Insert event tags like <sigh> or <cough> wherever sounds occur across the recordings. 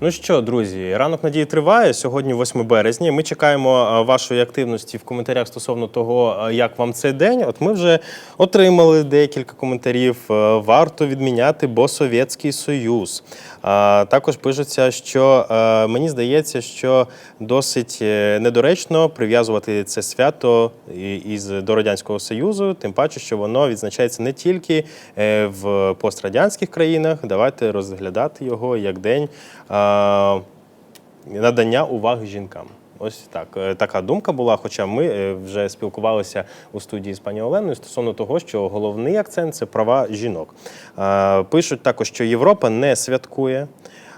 Ну що, друзі, ранок надії триває. Сьогодні 8 березня. Ми чекаємо е, вашої активності в коментарях стосовно того, е, як вам цей день. От ми вже отримали декілька коментарів. Е, Варто відміняти, бо Совєтський Союз. Також пишеться, що е, мені здається, що досить е, недоречно прив'язувати це свято із до радянського союзу, тим паче, що воно відзначається не тільки е, в пострадянських країнах. Давайте розглядати його як день надання уваги жінкам. Ось так. Е, Така думка була. Хоча ми е, вже спілкувалися у студії з пані Оленою стосовно того, що головний акцент це права жінок. Пишуть також, що Європа не святкує.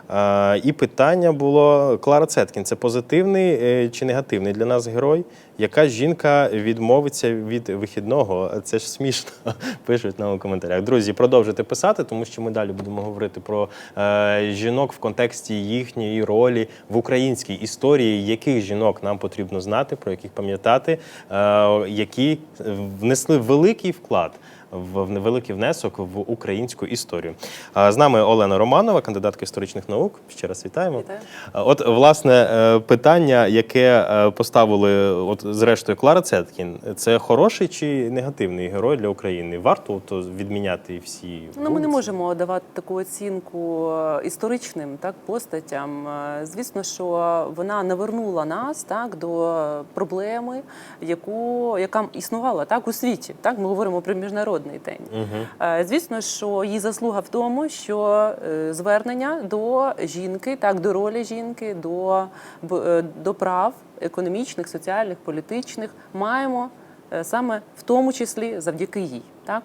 А, І питання було Клара Цеткін: це позитивний е, чи негативний для нас герой? Яка жінка відмовиться від вихідного? Це ж смішно, <laughs> пишуть нам у коментарях. Друзі, продовжуйте писати, тому що ми далі будемо говорити про е, жінок в контексті їхньої ролі в українській історії, яких жінок нам потрібно знати, про яких пам'ятати, е, які внесли великий вклад. В невеликий внесок в українську історію. З нами Олена Романова, кандидатка історичних наук. Ще раз вітаємо. Вітаю. От власне е, питання, яке е, поставили от зрештою Клара Цеткін, це хороший чи негативний герой для України? Варто то відміняти всі Ну, ми не можемо давати таку оцінку е, історичним так постатям. Звісно, що вона навернула нас так до проблеми, яку яка існувала так у світі. Так ми говоримо про міжнародний день. Е, Звісно, що її заслуга в тому, що е, звернення до жінки, так до ролі жінки, до, е, до прав економічних, соціальних, політичних маємо. Саме в тому числі завдяки їй, так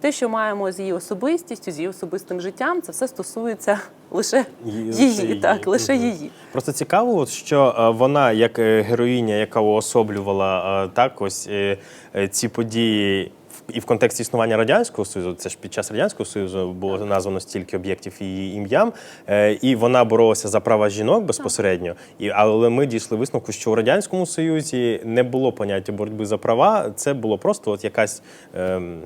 те, що маємо з її особистістю, з її особистим життям, це все стосується лише Її- її, так лише Мгм. її. Просто цікаво, що вона, як героїня, яка уособлювала так, ось ці події. І в контексті існування радянського союзу, це ж під час радянського союзу було названо стільки об'єктів її ім'ям, е, і вона боролася за права жінок безпосередньо. І але ми дійшли висновку, що у радянському союзі не було поняття боротьби за права. Це було просто от якась ем,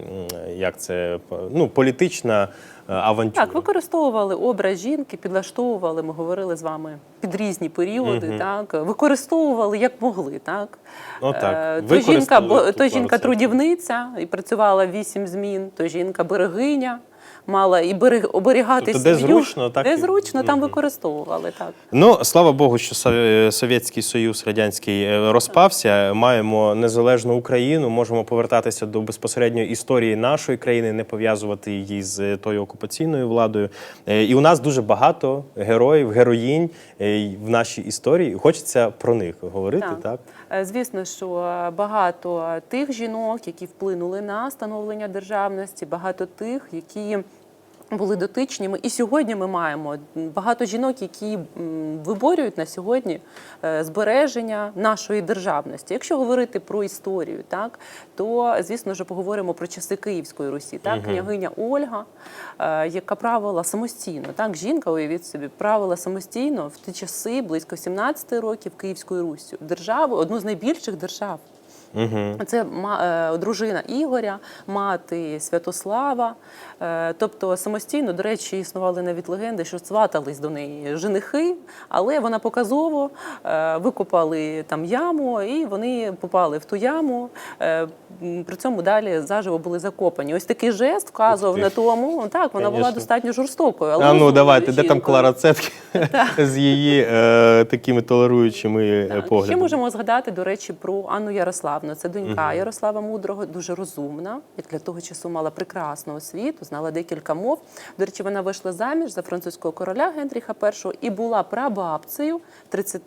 як це ну політична е. Так, використовували образ жінки, підлаштовували. Ми говорили з вами під різні періоди. Так використовували як могли. Так Ну, так. Е, то жінка, бо то жінка трудівниця і працювала вісім змін. То жінка берегиня. Мала і берег оберігати Тобто, де зручно, так де зручно, там використовували так. Ну, слава Богу, що Сов- Совєтський Союз радянський е, розпався. Маємо незалежну Україну, можемо повертатися до безпосередньої історії нашої країни, не пов'язувати її з тою окупаційною владою. Е, І у нас дуже багато героїв, героїнь е, в нашій історії. Хочеться про них говорити, так? Так. Е, Звісно, що багато тих жінок, які вплинули на становлення державності, багато тих, які були дотичними. І сьогодні ми маємо багато жінок, які виборюють на сьогодні е, збереження нашої державності. Якщо говорити про історію, так то звісно ж поговоримо про часи Київської Русі. Так, княгиня Ольга, е, яка правила самостійно. Так, жінка, уявіть собі, правила самостійно в ті часи, близько 17 років Київською Руссю. Державу, одну з найбільших держав. Угу. Це е, дружина Ігоря, мати Святослава. Е, Тобто самостійно, до речі, існували навіть легенди, що сватались до неї женихи, але вона показово е, викопали там яму, і вони попали в ту яму. Е, При цьому далі заживо були закопані. Ось такий жест вказував на тому. Так, вона була достатньо жорстокою. Але А ну давайте, де там. Клара Цеткін <laughs> з її е, такими толеруючими Так. Ще можемо згадати, до речі, про Анну Ярославну. Це донька Ярослава Мудрого, дуже розумна, як для того часу мала прекрасну освіту, знала декілька мов. До речі, вона вийшла заміж за французького короля Генріха І і була прабабцею 30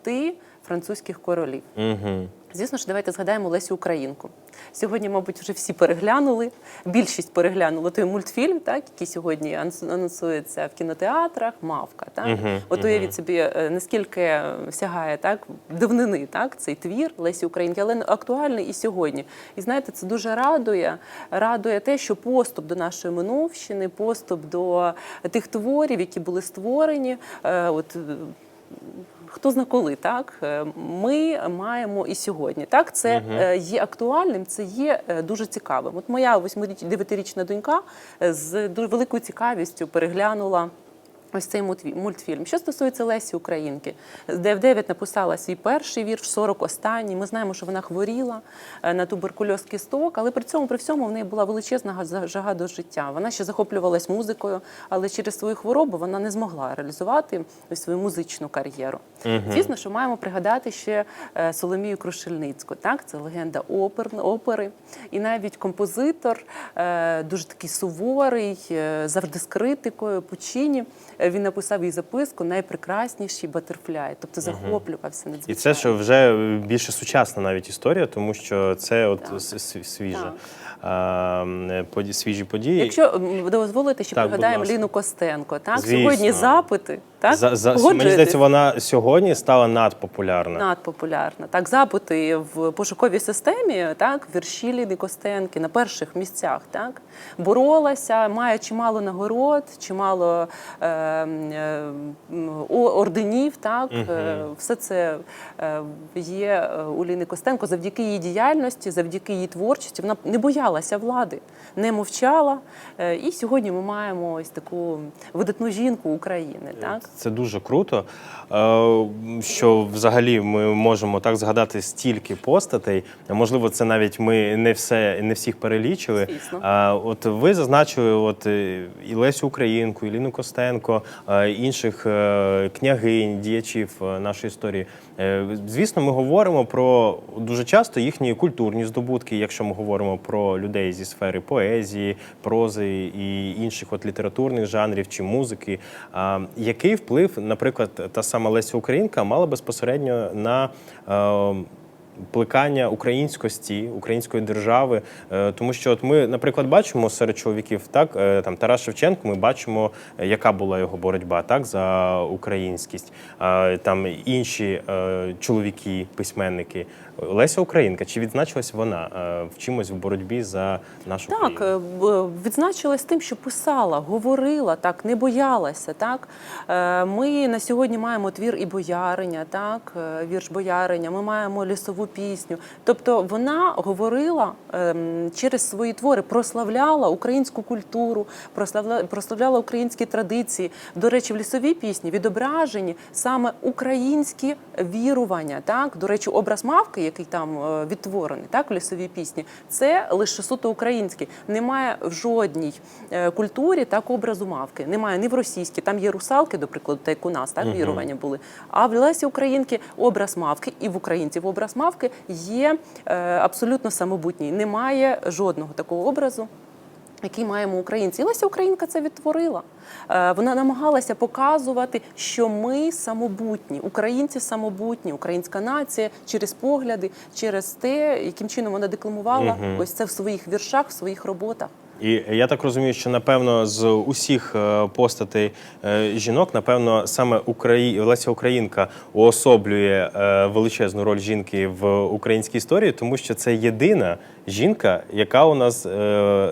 французьких королів. Угу. Звісно ж, давайте згадаємо Лесю Українку. Сьогодні, мабуть, вже всі переглянули. Більшість переглянули той мультфільм, так, який сьогодні анонсується в кінотеатрах. Мавка. Так? Мгм, От уявіть собі, е, наскільки сягає так давнини, так цей твір Лесі Українки, але актуальний і сьогодні. І знаєте, це дуже радує. Радує те, що поступ до нашої минувщини, поступ до тих творів, які були створені. е, От хто зна коли, так е, ми маємо і сьогодні. Так, це е, є актуальним, це є е, дуже цікавим. От моя 8-9-річна донька е, з дуже великою цікавістю переглянула. Ось цей мультфі- мультфільм. Що стосується Лесі Українки, де в 9 написала свій перший вірш, 40 останній. Ми знаємо, що вона хворіла е, на туберкульоз кісток, але при цьому при всьому в неї була величезна га- жага до життя. Вона ще захоплювалась музикою, але через свою хворобу вона не змогла реалізувати свою музичну кар'єру. Звісно, що маємо пригадати ще е, Соломію Крушельницьку. Так, це легенда опер, опери, і навіть композитор е, дуже такий суворий, завжди з критикою. Пучині. Е, Він написав їй записку найпрекрасніші батерфляй, тобто захоплювався угу. надзвичайно. це ж вже більше сучасна навіть історія, тому що це от Так. с- с- свіже. Так. Поді- свіжі події. Якщо дозволите, ще Так, пригадаємо. Ліну Костенко. Так Звісно. сьогодні запити так за, за, мені здається, вона сьогодні стала надпопулярна. надпопулярна. Так, запити в пошуковій системі, так, вірші Ліни Костенки на перших місцях, так, боролася, має чимало нагород, чимало е, е, орденів, так, е, все це е, є е, у Ліни Костенко завдяки її діяльності, завдяки її творчості. Вона не боялася влади, не мовчала. І сьогодні ми маємо ось таку видатну жінку України, так. Це дуже круто, е, що взагалі ми можемо так згадати стільки постатей. Можливо, це навіть ми не все не всіх перелічили. А от ви зазначили, от е, і Лесю Українку, і Ліну Костенко, е, інших е, княгинь, діячів е, нашої історії. Е, Звісно, ми говоримо про дуже часто їхні культурні здобутки, якщо ми говоримо про людей зі сфери поезії, прози і інших от літературних жанрів чи музики. Який вплив, наприклад, та сама Леся Українка мала безпосередньо на е, плекання українськості, української держави, Е, тому що от ми, наприклад, бачимо серед чоловіків, так е, там Тарас Шевченко, ми бачимо, е, яка була його боротьба так за українськість. Там інші чоловіки, письменники. Леся Українка, чи відзначилась вона в чимось в боротьбі за нашу Так, країну? е, відзначилась тим, що писала, говорила, так, не боялася. Так? Ми на сьогодні маємо твір і бояриня, так, вірш бояриня, ми маємо лісову пісню. Тобто вона говорила ем, через свої твори, прославляла українську культуру, прославляла, прославляла українські традиції. До речі, в лісовій пісні відображені саме українські вірування. Так? До речі, образ мавки, який там е, відтворений так, в лісовій пісні, це лише суто український. Немає в жодній е, культурі так образу мавки. Немає ні в російській, там є русалки, до прикладу, та як у нас так вірування були. А в Лесі Українки образ мавки, і в українців образ мавки є е, абсолютно самобутній. Немає жодного такого образу. Який маємо українці, і Леся Українка це відтворила. Е, Вона намагалася показувати, що ми самобутні, українці самобутні, українська нація через погляди, через те, яким чином вона декламувала ось це в своїх віршах, в своїх роботах. І я так розумію, що напевно з усіх е, постатей е, жінок, напевно, саме Украї... Леся Українка уособлює е, величезну роль жінки в українській історії, тому що це єдина жінка, яка у нас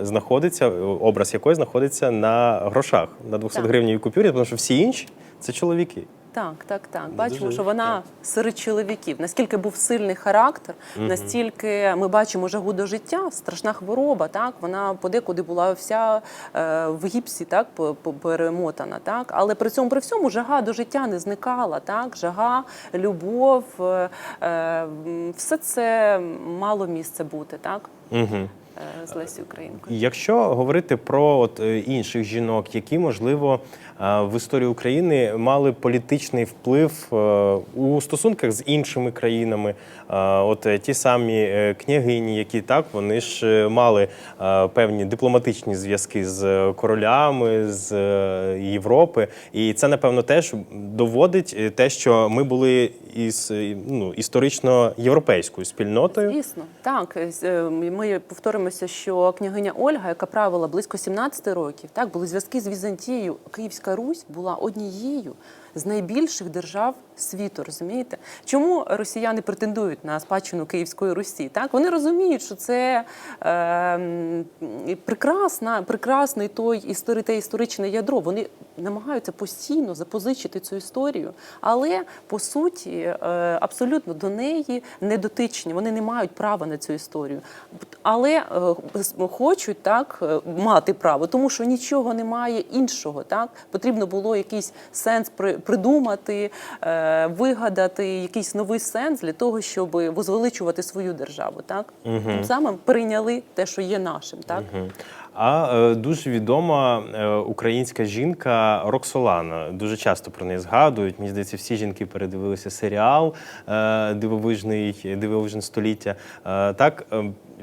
знаходиться, образ якої знаходиться на грошах на 200 Так. гривневій купюрі, тому що всі інші це чоловіки. Так, так, так. Бачимо, дуже що вона серед чоловіків. Наскільки був сильний характер, настільки ми бачимо жагу до життя, страшна хвороба. Так вона подекуди була вся е, в гіпсі, так перемотана. Так, але при цьому при всьому жага до життя не зникала. Так, жага, любов, е, е, все це мало місце бути. Так. Угу. е, З Лесі Українкою. Якщо говорити про от е, інших жінок, які можливо в історії України мали політичний вплив е, у стосунках з іншими країнами, Е, от е, ті самі е, княгині, які так вони ж е, мали е, певні дипломатичні зв'язки з е, королями з е, Європи, і це напевно теж доводить е, те, що ми були із е, ну, історично європейською спільнотою. Звісно, так е, ми повторимося, що княгиня Ольга, яка правила близько 17 років, так були зв'язки з Візантією. Київська Русь була однією з найбільших держав світу. Розумієте, чому росіяни претендують на спадщину Київської Русі? Так вони розуміють, що це е, прекрасна, прекрасний той істори, те історичне ядро. Вони намагаються постійно запозичити цю історію, але по суті е, абсолютно до неї не дотичні. Вони не мають права на цю історію. Але е, хочуть так е, мати право, тому що нічого немає іншого. Так потрібно було якийсь сенс при- придумати, е, вигадати якийсь новий сенс для того, щоб возвеличувати свою державу. Так тим самим прийняли те, що є нашим. Так А е, дуже відома е, українська жінка Роксолана. Дуже часто про неї згадують. Мені здається, всі жінки передивилися серіал е, Дивовижний дивовижне століття. Так,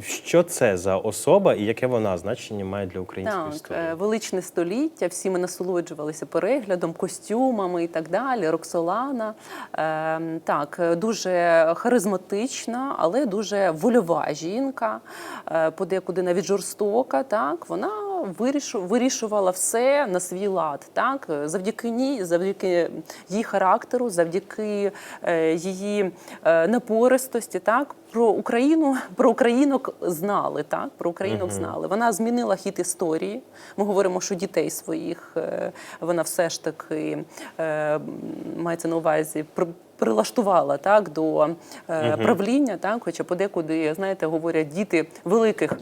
що це за особа і яке вона значення має для української Так, історії? величне століття. Всі ми насолоджувалися переглядом, костюмами і так далі. Роксолана е, так дуже харизматична, але дуже вольова жінка, подекуди навіть жорстока. Так вона вирішу, вирішувала все на свій лад. Так завдяки ній, завдяки її характеру, завдяки е, її е, напористості. Так про Україну, про українок знали. Так про українок знали. Вона змінила хід історії. Ми говоримо, що дітей своїх е, вона все ж таки мається на увазі. при- Прилаштувала так до е, правління, так, хоча подекуди, знаєте, говорять діти великих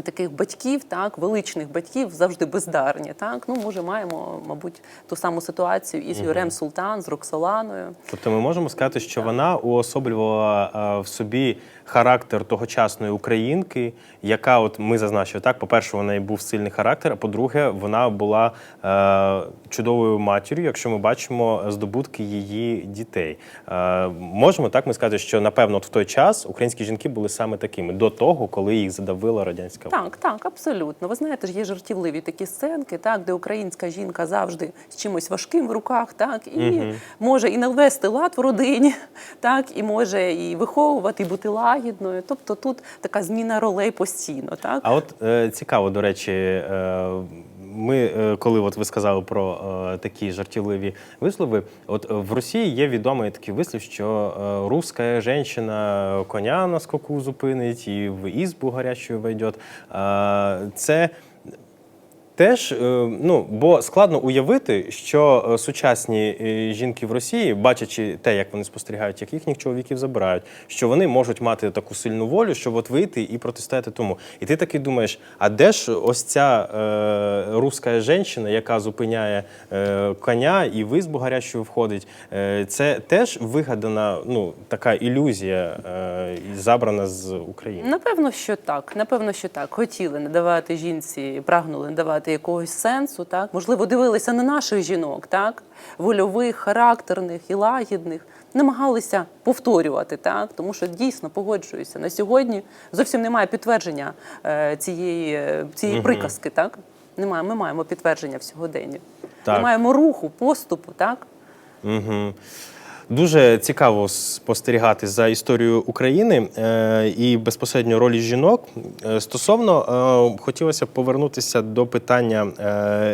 таких батьків, так, величних батьків завжди бездарні. Так, ну може маємо, мабуть, ту саму ситуацію із Юрем Султан, з Роксоланою. Тобто ми можемо сказати, що вона уособлювала е, в собі характер тогочасної українки, яка, от ми зазначили, так, по-перше, вона і був сильний характер, а по-друге, вона була е, чудовою матір'ю, якщо ми бачимо здобутки її дітей. Е, можемо так ми сказати, що напевно от в той час українські жінки були саме такими до того, коли їх задавила радянська влада. Так, так, абсолютно. Ви знаєте ж, є жартівливі такі сценки, так, де українська жінка завжди з чимось важким в руках, так, і може і навести лад в родині, <laughs> так, і може і виховувати, і бути лагідною. Тобто тут така зміна ролей постійно. Так? А от е, цікаво, до речі, е, ми, е, коли от ви сказали про е, такі жартівливі вислови, от е, в Росії є відомий такий вислів, що е, руська жінка коня на скоку зупинить і в ізбу гарячу вийде. Е, це Теж, е, ну бо складно уявити, що е, сучасні е, жінки в Росії, бачачи те, як вони спостерігають, як їхніх чоловіків забирають, що вони можуть мати таку сильну волю, щоб от вийти і протистояти тому. І ти таки думаєш, а де ж ось ця е, руська жінка, яка зупиняє е, коня і в избу гарячу входить? Е, це теж вигадана ну, така ілюзія, е, забрана з України. Напевно, що так. Напевно, що так. Хотіли надавати жінці, прагнули надавати якогось сенсу. Так можливо, дивилися на наших жінок, так вольових, характерних і лагідних. Намагалися повторювати, так тому що дійсно погоджуюся на сьогодні. Зовсім немає підтвердження е, цієї, е, цієї приказки. Так немає. Ми маємо підтвердження в сьогоденні. Так. Ми маємо руху, поступу. Так Угу. Дуже цікаво спостерігати за історією України е, і безпосередньо ролі жінок. Е, Стосовно е, хотілося б повернутися до питання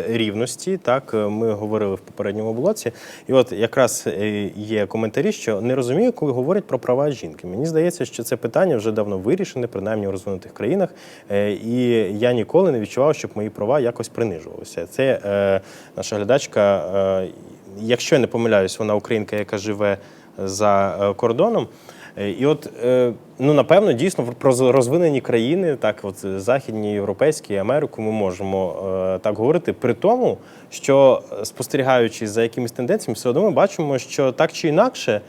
рівності. Так, ми говорили в попередньому блоці, і от якраз є коментарі, що не розумію, коли говорять про права жінки. Мені здається, що це питання вже давно вирішене, принаймні у розвинутих країнах. І я ніколи не відчував, щоб мої права якось принижувалися. Це наша глядачка. Якщо я не помиляюсь, вона українка, яка живе за е, кордоном. Е, І от, е, ну напевно, дійсно про розвинені країни, так от західні, європейські, Америку, ми можемо так говорити. При тому, що спостерігаючи за якимись тенденціями, все одно ми бачимо, що так чи інакше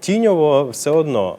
тіньово все одно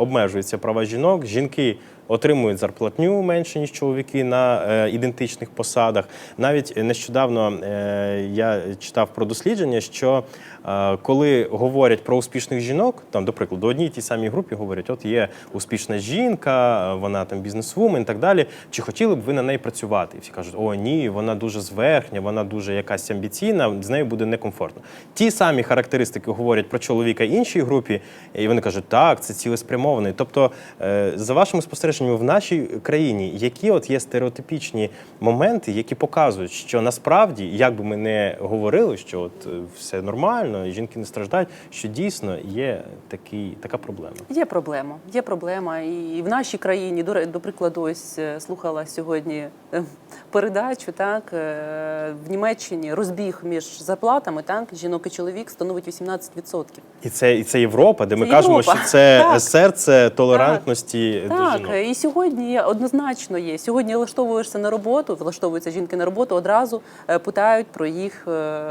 обмежуються права жінок. Жінки отримують зарплатню менше ніж чоловіки на е, ідентичних посадах. Навіть нещодавно е, я читав про дослідження, що е, коли говорять про успішних жінок, там, до прикладу, одній тій самій групі говорять: от є успішна жінка, е, вона там бізнесвумен і так далі. Чи хотіли б ви на неї працювати? І всі кажуть, о, ні, вона дуже зверхня, вона дуже якась амбіційна, з нею буде некомфортно. Ті самі характеристики говорять про чоловіка іншій групі, і вони кажуть, так, це цілеспрямований. Тобто, е, за вашими спостереженнями, в нашій країні, які от є стереотипічні моменти, які показують, що насправді, як би ми не говорили, що от е, все нормально, і жінки не страждають, що дійсно є такий, така проблема. Є проблема. Є проблема. І в нашій країні, до, до прикладу, ось е, слухала сьогодні е, передачу. Так е, в Німеччині розбіг між зарплатами так, жінок і чоловік становить 18%. І це, і це Європа, де ми Це кажемо, що це <laughs> Так. серце толерантності до Так, жінок. І сьогодні однозначно є. Сьогодні влаштовуєшся на роботу, влаштовуються жінки на роботу, одразу питають про їх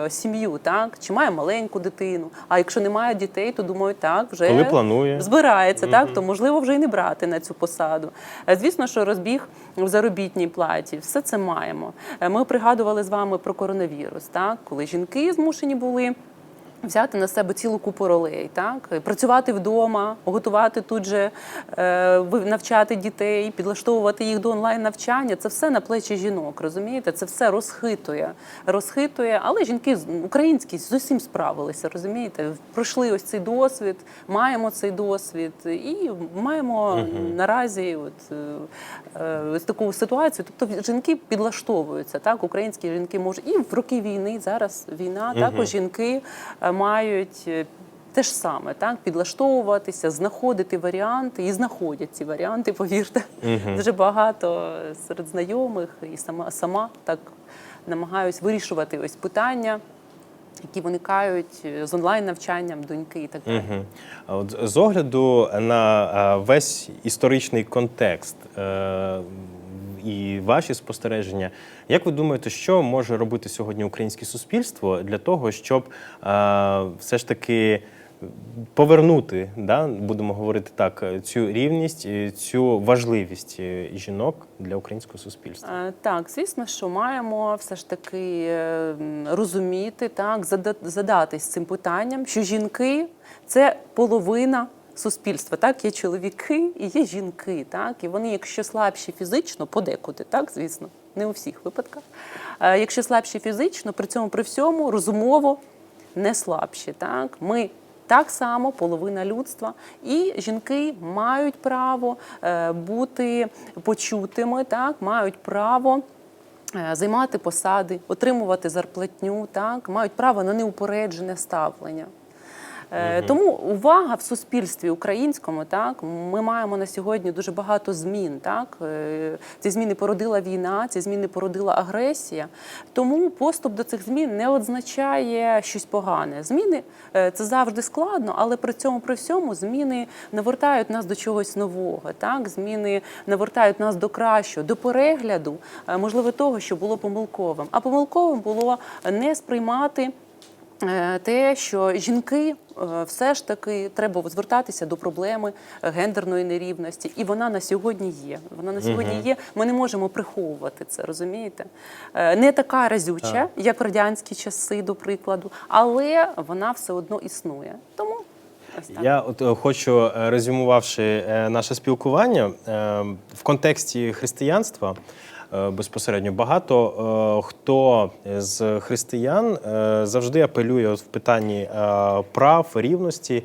сім'ю, так? Чи має маленьку дитину. А якщо немає дітей, то думаю, так, вже Коли планує. збирається, так, то можливо вже й не брати на цю посаду. Е, Звісно, що розбіг в заробітній платі, все це маємо. Е, Ми пригадували з вами про коронавірус, так, коли жінки змушені були. Взяти на себе цілу купу ролей, так працювати вдома, готувати тут же е, навчати дітей, підлаштовувати їх до онлайн навчання. Це все на плечі жінок. Розумієте? Це все розхитує, розхитує. Але жінки українські з усім справилися. Розумієте, пройшли ось цей досвід, маємо цей досвід і маємо наразі от е, ось таку ситуацію. Тобто жінки підлаштовуються. Так, українські жінки можуть і в роки війни зараз війна. Також жінки е, мають. е, Те ж саме, так підлаштовуватися, знаходити варіанти і знаходять ці варіанти. Повірте, дуже багато серед знайомих і сама сама так намагаюсь вирішувати ось питання, які виникають е, з онлайн навчанням доньки і так далі. А От з огляду на весь історичний контекст е, і ваші спостереження, як ви думаєте, що може робити сьогодні українське суспільство для того, щоб е, все ж таки повернути, да, будемо говорити так, цю рівність, е, цю важливість е, жінок для українського суспільства? Так, звісно, що маємо все ж таки розуміти, так, задатись цим питанням, що жінки це половина. Суспільства, так, є чоловіки і є жінки, так, і вони, якщо слабші фізично, подекуди, так, звісно, не у всіх випадках. Е, Якщо слабші фізично, при цьому при всьому розумово не слабші. Так? Ми так само половина людства, і жінки мають право е, бути почутими, так? мають право. е, Займати посади, отримувати зарплатню, так мають право на неупереджене ставлення. Е, Тому увага в суспільстві українському, так ми маємо на сьогодні дуже багато змін. Так Е, ці зміни породила війна, ці зміни породила агресія. Тому поступ до цих змін не означає щось погане. Зміни е, це завжди складно, але при цьому при всьому зміни навертають нас до чогось нового. Так, зміни навертають нас до кращого, до перегляду, можливо, того, що було помилковим. А помилковим було не сприймати. Е, Те, що жінки е, все ж таки треба звертатися до проблеми гендерної нерівності, і вона на сьогодні є. Вона на сьогодні є. Ми не можемо приховувати це, розумієте? Е, Не така разюча, як в радянські часи, до прикладу, але вона все одно існує. Тому ось так. Я от хочу, резюмувавши наше спілкування в контексті християнства. Е, Безпосередньо багато е, хто з християн е, завжди апелює в питанні прав рівності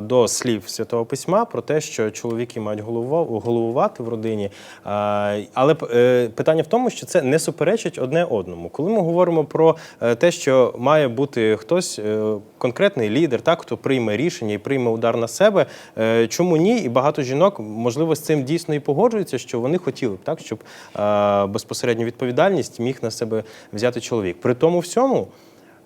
до слів святого письма про те, що чоловіки мають головувати в родині. Але питання в тому, що це не суперечить одне одному. Коли ми говоримо про те, що має бути хтось конкретний лідер, так хто прийме рішення і прийме удар на себе. Чому ні? І багато жінок можливо з цим дійсно і погоджуються, що вони хотіли б так, щоб безпосередньо відповідальність міг на себе взяти чоловік. При тому всьому.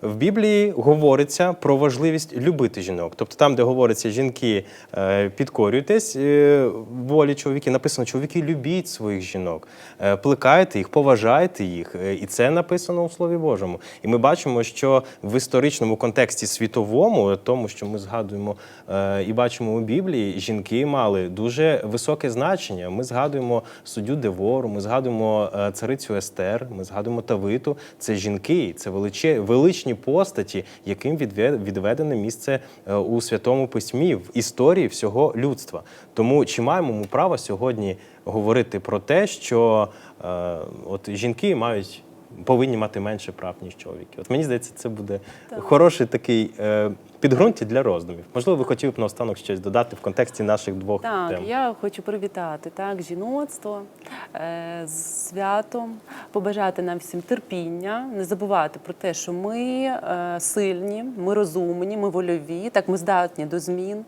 В Біблії говориться про важливість любити жінок. Тобто там, де говориться жінки, е, підкорюйтесь е, волі чоловіків, написано чоловіки любіть своїх жінок, е, плекайте їх, поважайте їх. І це написано у Слові Божому. І ми бачимо, що в історичному контексті світовому, тому що ми згадуємо і бачимо у Біблії, жінки мали дуже високе значення. Ми згадуємо суддю Девору, ми згадуємо царицю Естер, ми згадуємо Тавиту. Це жінки, це величе, величні постаті, яким відведене місце е, у святому письмі в історії всього людства. Тому чи маємо ми право сьогодні говорити про те, що е, от жінки мають. Повинні мати менше прав, ніж чоловіки. От мені здається, це буде хороший такий е, підґрунтя для роздумів. Можливо, ви хотіли б наостанок щось додати в контексті наших двох Так, тем. я хочу привітати так жіноцтво е, з святом, побажати нам всім терпіння, не забувати про те, що ми е, сильні, ми розумні, ми вольові, так ми здатні до змін.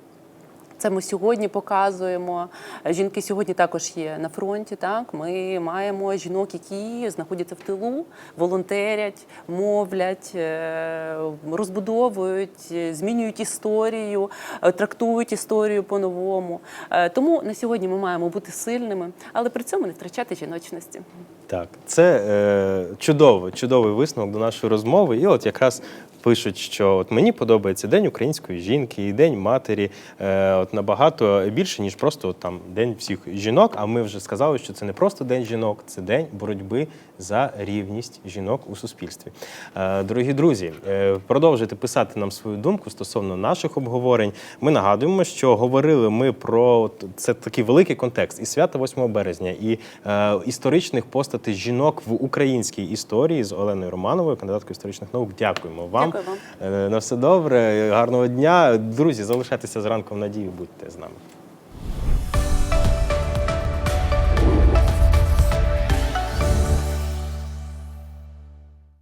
Це ми сьогодні показуємо. Жінки сьогодні також є на фронті. Так ми маємо жінок, які знаходяться в тилу, волонтерять, мовлять, е, розбудовують, змінюють історію, е, трактують історію по-новому. Е, Тому на сьогодні ми маємо бути сильними, але при цьому не втрачати жіночності. Так, це е, чудово, чудовий висновок до нашої розмови. І от якраз пишуть, що от мені подобається День української жінки і День матері е, от набагато більше, ніж просто от, там День всіх жінок. А ми вже сказали, що це не просто День жінок, це день боротьби за рівність жінок у суспільстві. Е, дорогі друзі, е, продовжуйте писати нам свою думку стосовно наших обговорень. Ми нагадуємо, що говорили ми про це такий великий контекст і свята 8 березня, і е, історичних постатей жінок в українській історії з Оленою Романовою, кандидаткою історичних наук. Дякуємо вам. Дякую вам. Е, На все добре, гарного дня. Друзі, залишайтеся зранку в надії, будьте з нами.